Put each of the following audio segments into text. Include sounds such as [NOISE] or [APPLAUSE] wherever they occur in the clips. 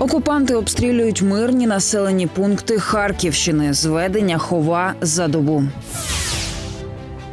Окупанти обстрілюють мирні населені пункти Харківщини. Зведення хова за добу.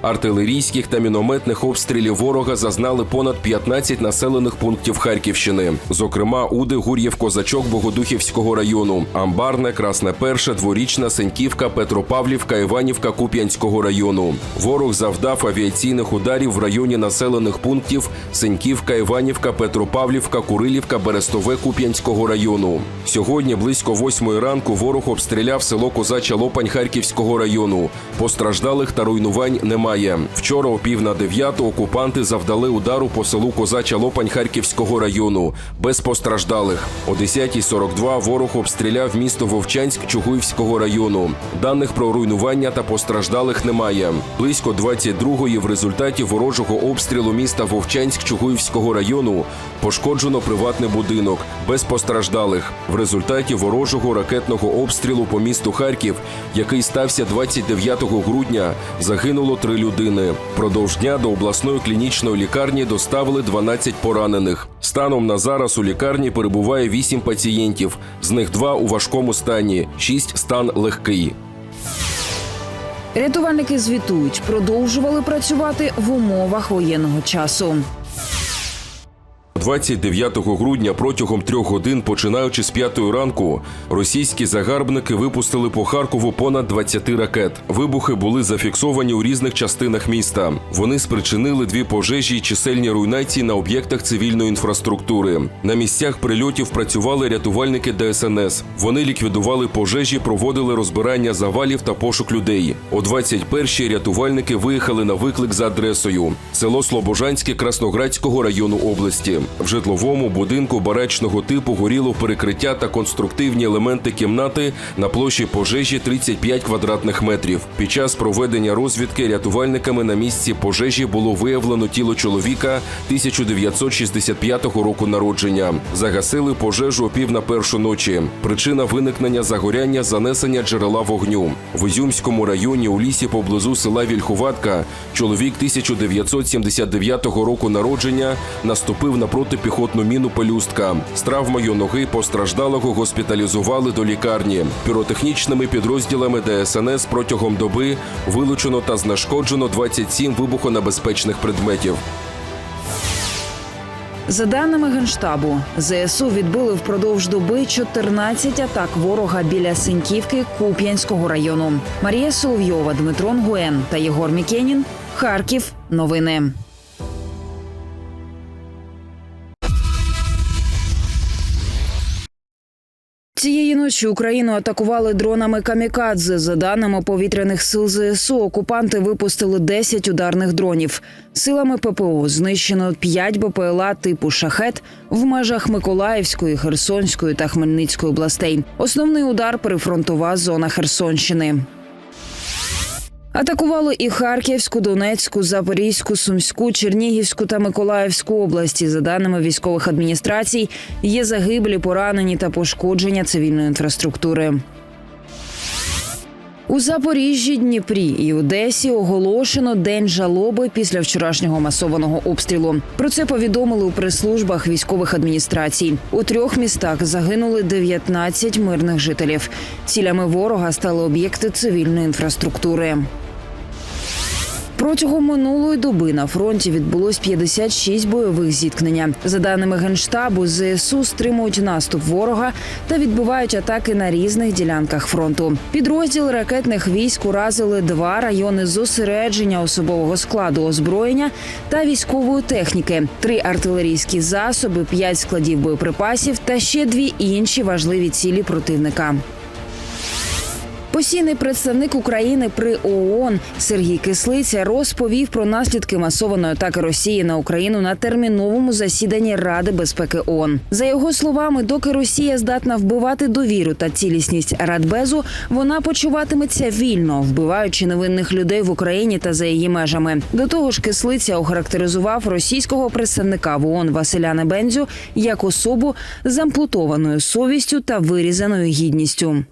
Артилерійських та мінометних обстрілів ворога зазнали понад 15 населених пунктів Харківщини, зокрема Уди, Гур'єв, Козачок, Богодухівського району, Амбарне, Красне Перше, Дворічна, Сеньківка, Петропавлівка, Іванівка, Куп'янського району. Ворог завдав авіаційних ударів в районі населених пунктів Сеньківка, Іванівка, Петропавлівка, Курилівка, Берестове, Куп'янського району. Сьогодні близько восьмої ранку ворог обстріляв село Козача Лопань Харківського району. Постраждалих та руйнувань немає. Вчора о пів на дев'яту окупанти завдали удару по селу Козача Лопань Харківського району без постраждалих. О 10.42 ворог обстріляв місто Вовчанськ Чугуївського району. Даних про руйнування та постраждалих немає. Близько 22-ї в результаті ворожого обстрілу міста Вовчанськ Чугуївського району пошкоджено приватний будинок без постраждалих. В результаті ворожого ракетного обстрілу по місту Харків, який стався 29 грудня, загинуло три людини. Продовж дня до обласної клінічної лікарні доставили 12 поранених. Станом на зараз у лікарні перебуває 8 пацієнтів, з них два у важкому стані, 6 – стан легкий. Рятувальники звітують, продовжували працювати в умовах воєнного часу. 29 грудня протягом трьох годин, починаючи з п'ятої ранку, російські загарбники випустили по Харкову понад 20 ракет. Вибухи були зафіксовані у різних частинах міста. Вони спричинили дві пожежі й чисельні руйнації на об'єктах цивільної інфраструктури. На місцях прильотів працювали рятувальники ДСНС. Вони ліквідували пожежі, проводили розбирання завалів та пошук людей. О 21-й рятувальники виїхали на виклик за адресою село Слобожанське Красноградського району області. В житловому будинку барачного типу горіло перекриття та конструктивні елементи кімнати на площі пожежі 35 квадратних метрів. Під час проведення розвідки рятувальниками на місці пожежі було виявлено тіло чоловіка 1965 року народження. Загасили пожежу о пів на першу ночі. Причина виникнення загоряння занесення джерела вогню. В Ізюмському районі у лісі поблизу села Вільхуватка чоловік 1979 року народження наступив на протипіхотну міну пелюстка. З травмою ноги постраждалого госпіталізували до лікарні. Піротехнічними підрозділами ДСНС протягом доби вилучено та знешкоджено 27 вибухонебезпечних предметів. За даними генштабу, ЗСУ відбили впродовж доби 14 атак ворога біля Синьківки Куп'янського району. Марія Соловйова, Дмитро Нгуен та Єгор Мікенін. Харків. Новини. Цієї ночі Україну атакували дронами камікадзе. За даними повітряних сил ЗСУ, окупанти випустили 10 ударних дронів. Силами ППО знищено 5 БПЛА типу шахет в межах Миколаївської, Херсонської та Хмельницької областей. Основний удар прифронтова зона Херсонщини. Атакували і Харківську, Донецьку, Запорізьку, Сумську, Чернігівську та Миколаївську області. За даними військових адміністрацій, є загиблі, поранені та пошкодження цивільної інфраструктури. У Запоріжжі, Дніпрі і Одесі оголошено день жалоби після вчорашнього масованого обстрілу. Про це повідомили у прес-службах військових адміністрацій. У трьох містах загинули 19 мирних жителів. Цілями ворога стали об'єкти цивільної інфраструктури. Протягом минулої доби на фронті відбулось 56 бойових зіткнення. За даними генштабу, ЗСУ стримують наступ ворога та відбивають атаки на різних ділянках фронту. Підрозділ ракетних військ уразили два райони зосередження особового складу озброєння та військової техніки, три артилерійські засоби, п'ять складів боєприпасів та ще дві інші важливі цілі противника. Постійний представник України при ООН Сергій Кислиця розповів про наслідки масованої атаки Росії на Україну на терміновому засіданні Ради безпеки ООН. За його словами, доки Росія здатна вбивати довіру та цілісність Радбезу, вона почуватиметься вільно, вбиваючи невинних людей в Україні та за її межами. До того ж, кислиця охарактеризував російського представника в ООН Василя Небензю як особу з амплутованою совістю та вирізаною гідністю.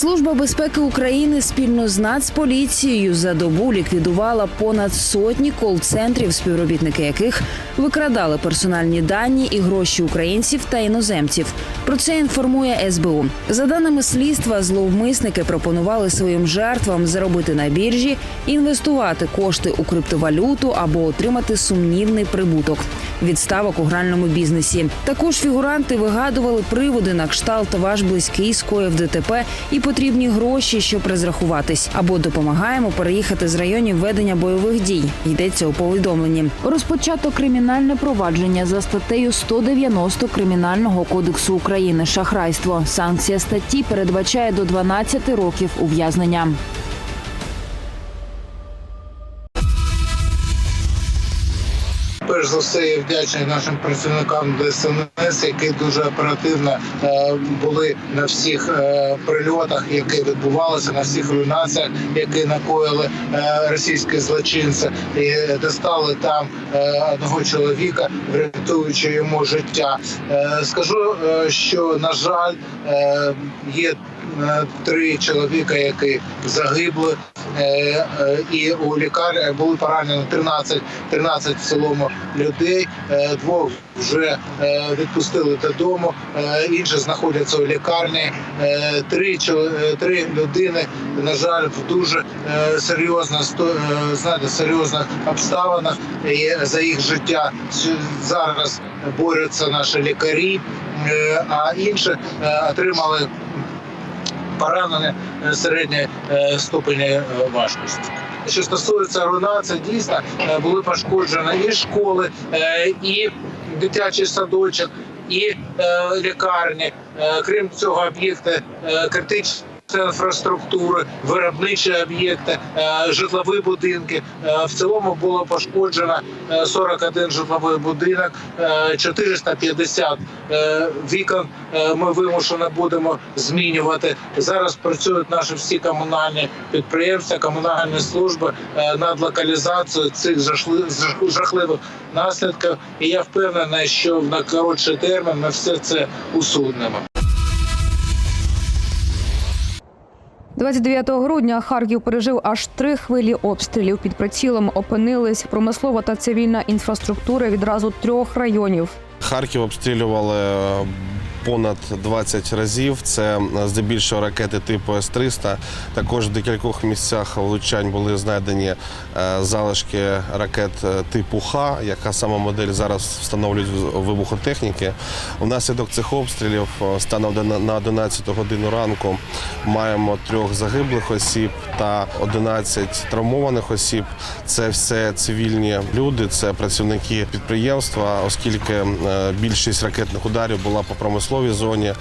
Служба безпеки України спільно з Нацполіцією за добу ліквідувала понад сотні кол-центрів, співробітники яких викрадали персональні дані і гроші українців та іноземців. Про це інформує СБУ. За даними слідства, зловмисники пропонували своїм жертвам заробити на біржі, інвестувати кошти у криптовалюту або отримати сумнівний прибуток від ставок у гральному бізнесі. Також фігуранти вигадували приводи на кшталт ваш близький скоїв ДТП і потрібні гроші, щоб розрахуватись, або допомагаємо переїхати з районів ведення бойових дій. Йдеться у повідомленні. Розпочато кримінальне провадження за статтею 190 кримінального кодексу України. Шахрайство. Санкція статті передбачає до 12 років ув'язнення. Перш за все, я вдячний нашим працівникам ДСНС, які дуже оперативно е, були на всіх е, прильотах, які відбувалися, на всіх руйнаціях, які накоїли е, російські злочинці, і достали там одного чоловіка, врятуючи йому життя. Скажу, що на жаль, є три чоловіка, які загибли. Е, е, І у лікарні були поранені 13, 13 в цілому людей. Е, Двох вже е, відпустили додому, е, інші знаходяться у лікарні. Е, Три е, три людини, на жаль, в дуже е, серйозно е, знаєте, серйозних обставинах. І за їх життя зараз борються наші лікарі, Е, а інші е, отримали поранені е, середньої е, ступені е, важкості. Що стосується руйнації, дійсно е, були пошкоджені і школи, і дитячий садочок, і лікарні. Крім цього, об'єкти критичної інфраструктури, виробничі об'єкти, е, житлові будинки. Е, В цілому було пошкоджено е, 41 житловий будинок, е, 450 е, вікон. е, Ми вимушено будемо змінювати. Зараз працюють наші всі комунальні підприємства, комунальні служби е, над локалізацією цих жахли- жахливих наслідків. І я впевнений, що в найкоротший термін ми все це усунемо. 29 грудня Харків пережив аж три хвилі обстрілів. Під прицілом опинились промислова та цивільна інфраструктура відразу трьох районів. Харків обстрілювали е, понад 20 разів. Це е, здебільшого ракети типу С-300. Також в декількох місцях влучань були знайдені е, залишки ракет е, типу Х, яка сама модель зараз встановлюють вибухотехніки. Внаслідок цих обстрілів станом на- на 11 годину ранку маємо трьох загиблих осіб та 11 травмованих осіб. Це все цивільні люди, це працівники підприємства, оскільки більшість ракетних ударів була по промисловій зоні.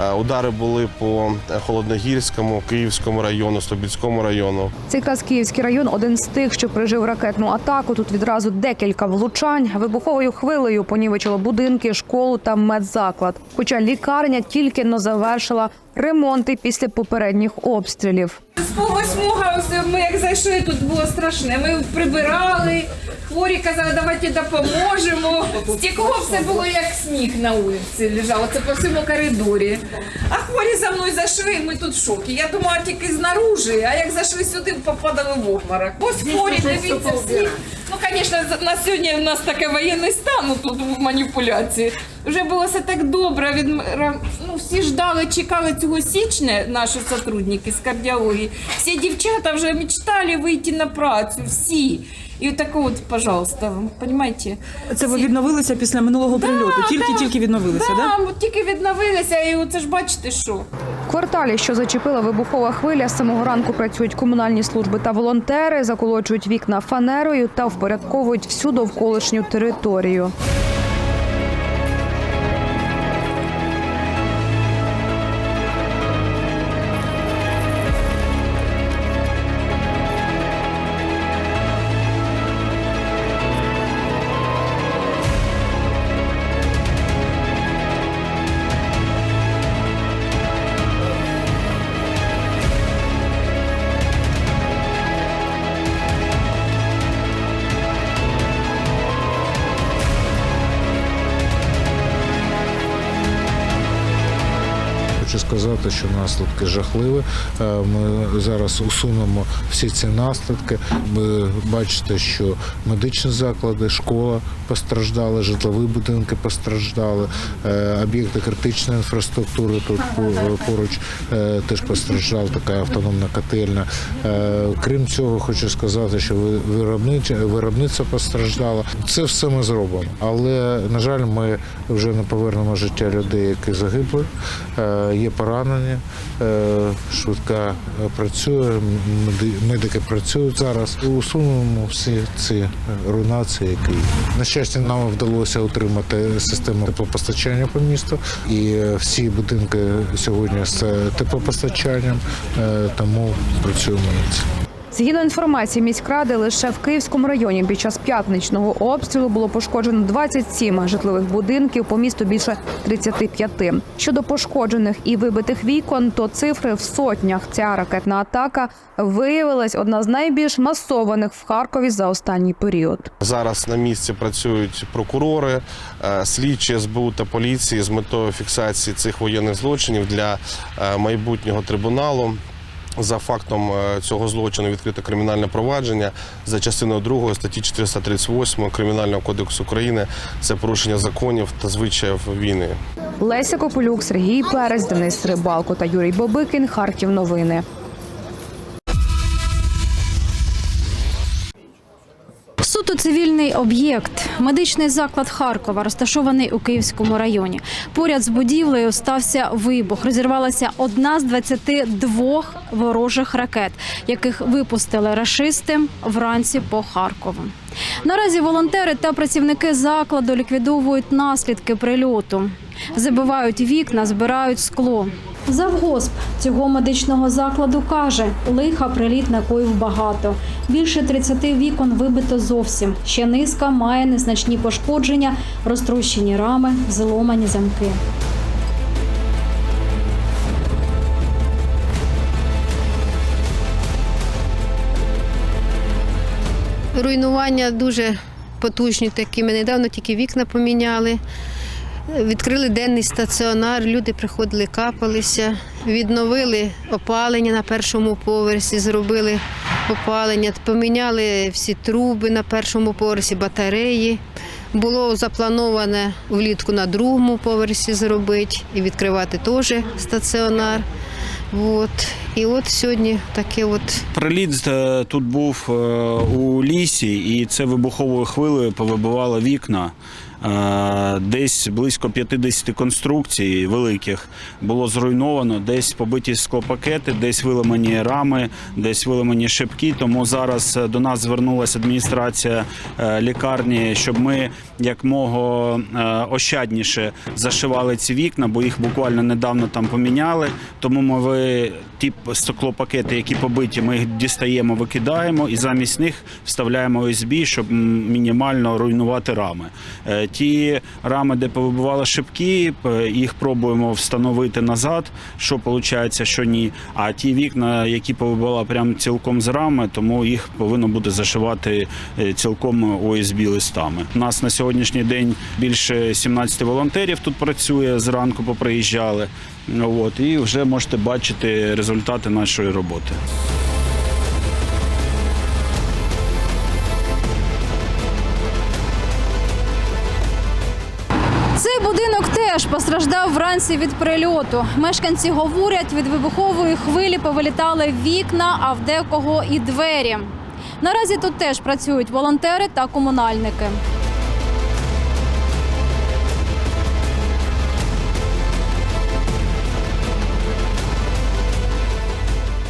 Е, Удари були по Холодногірському, Київському району, Слобідському району. Це якраз Київський район, один з тих, що пережив ракетну атаку. Тут відразу декілька влучань. Вибуховою хвилею понівечило будинки, школу та медзаклад. Хоча лікарня тільки но завершила ремонти після попередніх обстрілів. З восьмого ми як зайшли, тут було страшне. Ми прибирали, хворі казали, давайте допоможемо. Стекло все було як сніг на вулиці лежало, це по всьому коридорі. А хворі за мною зайшли, і ми тут в шокі. Я думала тільки знаружи, а як зайшли сюди, попадали в обморок. Ось хворі, дивіться, всі. Ну, звісно, на сьогодні у нас таке воєнний стан ну, тут в маніпуляції. Вже було все так добре. Від ну, всі ждали, чекали цього січня, наші сотрудники з кардіології. Всі дівчата вже мечтали вийти на працю, всі. І таку от, пожалуйста, понимаете? Це ви відновилися після минулого прильоту. Тільки да. тільки відновилися, Да, да? от тільки відновилися, і оце ж бачите, що. В кварталі, що зачепила вибухова хвиля, з самого ранку працюють комунальні служби та волонтери, заколочують вікна фанерою та впорядковують всю довколишню територію. Хочу що наслідки жахливі. Е, Ми зараз усунемо всі ці наслідки. Ви бачите, що медичні заклади, школа постраждали, житлові будинки постраждали, е, об'єкти критичної інфраструктури тут поруч е, теж постраждала така автономна котельня. Е, Крім цього, хочу сказати, що ви- виробнич- виробництво постраждало. Це все ми зробимо. Але на жаль, ми вже не повернемо життя людей, які загибли. Є поранені, е, швидка працює, меди- медики працюють зараз. Усунемо всі ці руйнації, які на щастя, нам вдалося отримати систему теплопостачання по місту, і е, всі будинки сьогодні з е, теплопостачанням, тому працюємо над цим. Згідно інформації міськради, лише в Київському районі під час п'ятничного обстрілу було пошкоджено 27 житлових будинків, по місту більше 35. Щодо пошкоджених і вибитих вікон, то цифри в сотнях. Ця ракетна атака виявилась одна з найбільш масованих в Харкові за останній період. Зараз на місці працюють прокурори, е, слідчі СБУ та поліції з метою фіксації цих воєнних злочинів для е, майбутнього трибуналу. За фактом е, цього злочину відкрите кримінальне провадження за частиною 2 статті 438 Кримінального кодексу України. Це порушення законів та звичаїв війни. Леся Копилюк, Сергій Перець, Денис Рибалко та Юрій Бобикін. Харків новини. Суто цивільний об'єкт, медичний заклад Харкова, розташований у Київському районі. Поряд з будівлею стався вибух. Розірвалася одна з 22 ворожих ракет, яких випустили рашисти вранці по Харкову. Наразі волонтери та працівники закладу ліквідовують наслідки прильоту, забивають вікна, збирають скло. Завгосп цього медичного закладу каже, лиха приліт накоїв багато. Більше 30 вікон вибито зовсім. Ще низка має незначні пошкодження, розтрощені рами, зломані замки. Руйнування дуже потужні такі. Ми недавно тільки вікна поміняли. Відкрили денний стаціонар, люди приходили, капалися, відновили опалення на першому поверсі, зробили опалення, поміняли всі труби на першому поверсі, батареї. Було заплановане влітку на другому поверсі зробити і відкривати теж стаціонар. От. І от сьогодні таке от Приліт е, тут був е, у лісі, і це вибуховою хвилею повибивало вікна. Е, Десь близько 50 конструкцій великих було зруйновано, десь побиті склопакети, десь виламані рами, десь виламані шибки. Тому зараз до нас звернулася адміністрація лікарні, щоб ми якмого е, ощадніше зашивали ці вікна, бо їх буквально недавно там поміняли. Тому ми ті стеклопакети, які побиті, ми їх дістаємо, викидаємо і замість них вставляємо ОСБ, щоб мінімально руйнувати рами. Е, Ті рами, де повибивали шибки, їх пробуємо встановити назад. Що виходить, що ні. А ті вікна, які повибивала прямо цілком з рами, тому їх повинно буде зашивати е, цілком ОСБ листами. У нас на сьогоднішній день більше 17 волонтерів тут працює зранку, поприїжджали. От, і вже можете бачити результати нашої роботи. Цей будинок теж постраждав вранці від прильоту. Мешканці говорять, від вибухової хвилі повилітали вікна, а в декого і двері. Наразі тут теж працюють волонтери та комунальники.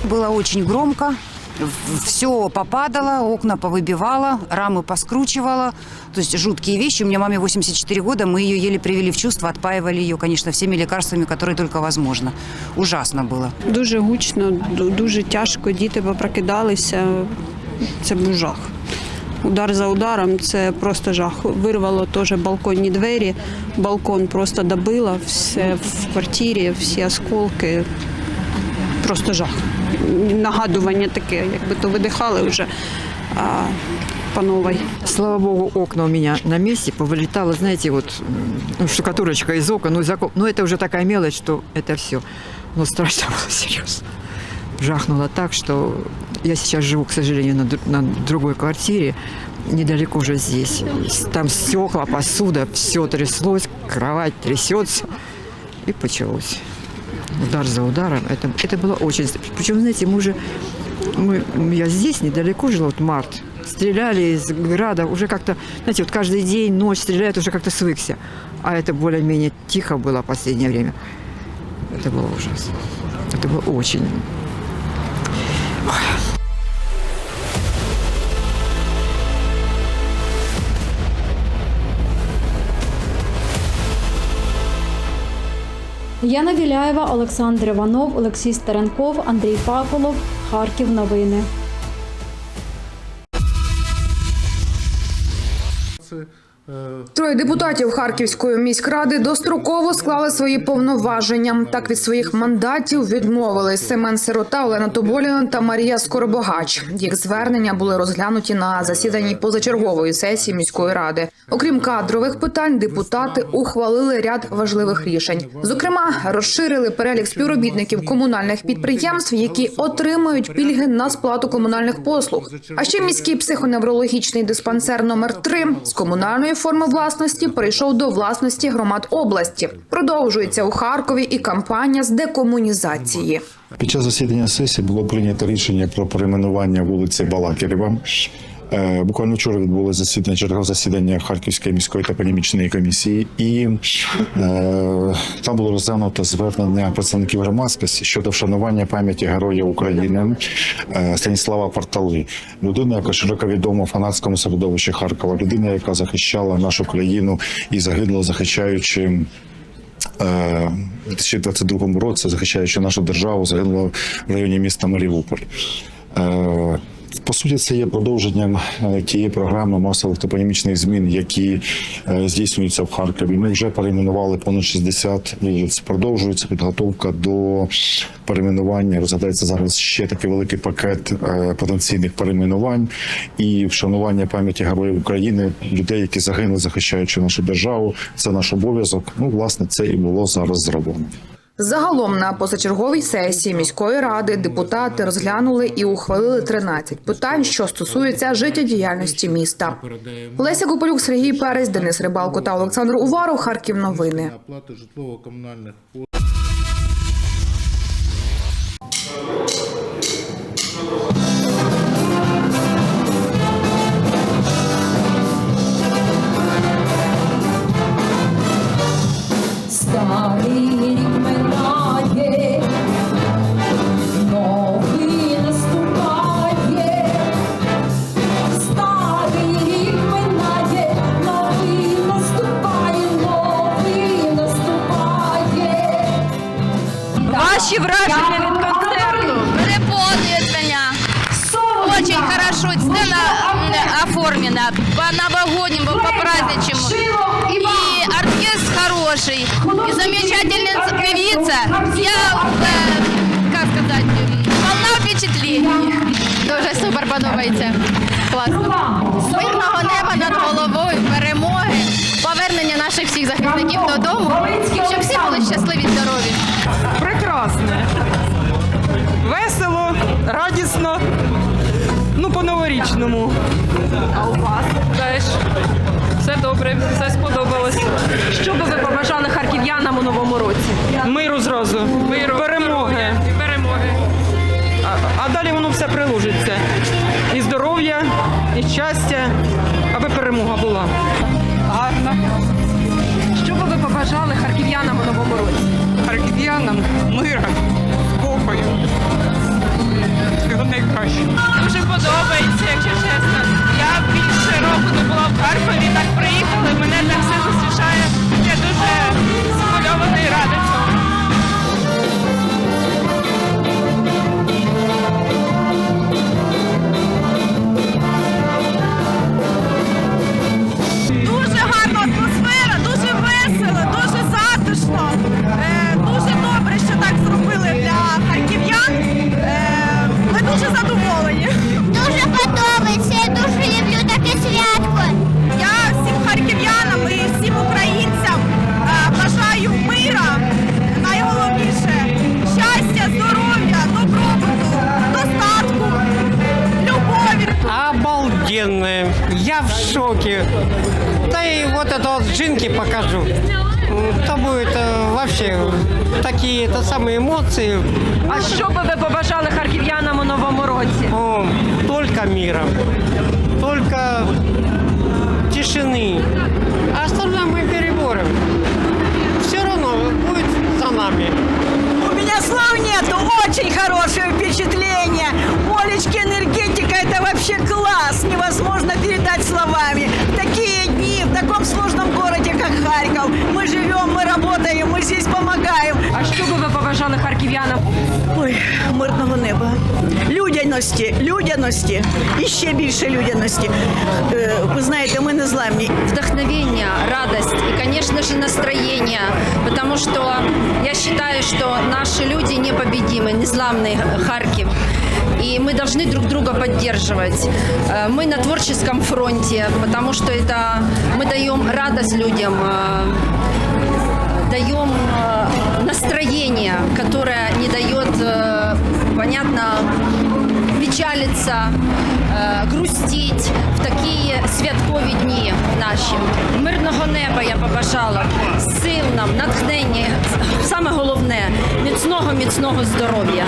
Было очень громко, все попадало, окна повыбивало, рамы поскручивало. То есть жуткие вещи. У меня маме 84 года, мы ее еле привели в чувство, отпаивали ее, конечно, всеми лекарствами, которые только возможно. Ужасно было. Дуже гучно, ду- дуже тяжко, діти попрокидалися. Це був жах. Удар за ударом це просто жах. Вирвало теж балконні двері, балкон просто добило, все в квартирі, всі осколки. Просто жах. Нагадування таке, якби то видихали вже а, по новій. Слава богу, окна у меня на месте, повылетало, знаете, вот ну, штукатурочка из окон, ну, из окон. ну это уже такая мелочь, что это все. Но страшно [LAUGHS] было, серьезно. Жахнуло так, что я сейчас живу, к сожалению, на, на другой квартире, недалеко уже здесь. Там стекла, посуда, все тряслось, кровать трясется. И почалось. Удар за ударом. Это, это было очень... Причем, знаете, мы уже... Мы, я здесь недалеко жила, вот март. Стреляли из града, уже как-то, знаете, вот каждый день, ночь стреляют, уже как-то свыкся. А это более-менее тихо было в последнее время. Это было ужасно. Это было очень Яна Віляєва, Олександр Іванов, Олексій Старенков, Андрій Паколов. Харків. Новини. Троє депутатів Харківської міськради достроково склали свої повноваження. Так від своїх мандатів відмовились Семен Сирота, Олена Тоболіна та Марія Скоробогач. Їх звернення були розглянуті на засіданні позачергової сесії міської ради. Окрім кадрових питань, депутати ухвалили ряд важливих рішень. Зокрема, розширили перелік співробітників комунальних підприємств, які отримують пільги на сплату комунальних послуг. А ще міський психоневрологічний диспансер номер 3 з комунальної форми власності перейшов до власності громад області. Продовжується у Харкові і кампанія з декомунізації. Під час засідання сесії було прийнято рішення про перейменування вулиці Балакирєва. Е, Буквально вчора відбулося засідання чергове засідання Харківської міської топонімічної комісії, і е, там було розглянуто звернення представників громадськості щодо вшанування пам'яті героя України е, Станіслава Портали, людина, яка широко відома в фанатському середовищі Харкова, людина, яка захищала нашу країну і загинула, захищаючи. У 2022 році, захищаючи нашу державу, загинула в районі міста Маріуполь. По суті, це є продовженням е, тієї програми масових топонімічних змін, які е, здійснюються в Харкові. Ми вже перейменували понад 60 вулиць. Продовжується підготовка до перейменування. Розглядається зараз ще такий великий пакет е, потенційних перейменувань і вшанування пам'яті героїв України, людей, які загинули, захищаючи нашу державу. Це наш обов'язок. Ну, власне, це і було зараз зроблено. Загалом на позачерговій сесії міської ради депутати розглянули і ухвалили 13 питань, що стосуються життєдіяльності міста. Леся Куполюк, Сергій Перець, Денис Рибалко та Олександр Уваров. Харків. Новини. Житлово-комунальних враження від концерту? Переповнювання. Очень хорошо. Сцена оформлена по-новогоднему, по-праздничному. И оркестр хороший. И замечательная певица. Я, как сказать, полна впечатлений. Дуже супер подобається. Класно. Мирного неба над головою, перемоги, повернення наших всіх захисників додому, щоб всі були щасливі здорові. Прекрасне. Весело, радісно. Ну, по-новорічному. А у вас? Теж. Все добре, все сподобалось. Що би ви побажали харків'янам у новому році? Миру зразу. Миру. Перемоги. Перемоги. А, а далі воно все приложиться. І здоров'я, і щастя, аби перемога була. Гарно. Що би ви побажали харків'янам у новому році? Харків'янам мира, спокою. Всього найкращого. Дуже подобається, якщо чесно. Я більше року не була в Харкові, так приїхали, мене так все зустрічає. Я дуже схвильована рада эмоции. А що би ви побажали харків'янам у новому році? О, только мира. Только тишины. А остальное мы переборем. Все равно будет за нами. У меня слов нету, очень хорошее впечатление. Олечки, энергетика, это вообще класс, невозможно передать словами. Такие таком сложном городе, как Харьков, мы живем, мы работаем, мы здесь помогаем. А що би ви побажали харків'янам? Ой, мирного неба. Людяності, людяності і ще більше людяності. Е, ви знаєте, ми не зламні. вдохновение, радость и, конечно же, настроение, потому что я считаю, что наши люди непобедимы, незламный Харьков. И мы должны друг друга поддерживать. Э, Мы на творческом фронте, потому что это мы даем радость людям, э, даем э, настроение, которое не дает, э, понятно, печалиться, е, грустіть в такі святкові дні наші. Мирного неба я побажала, сил нам, натхнення, саме головне міцного, міцного здоров'я.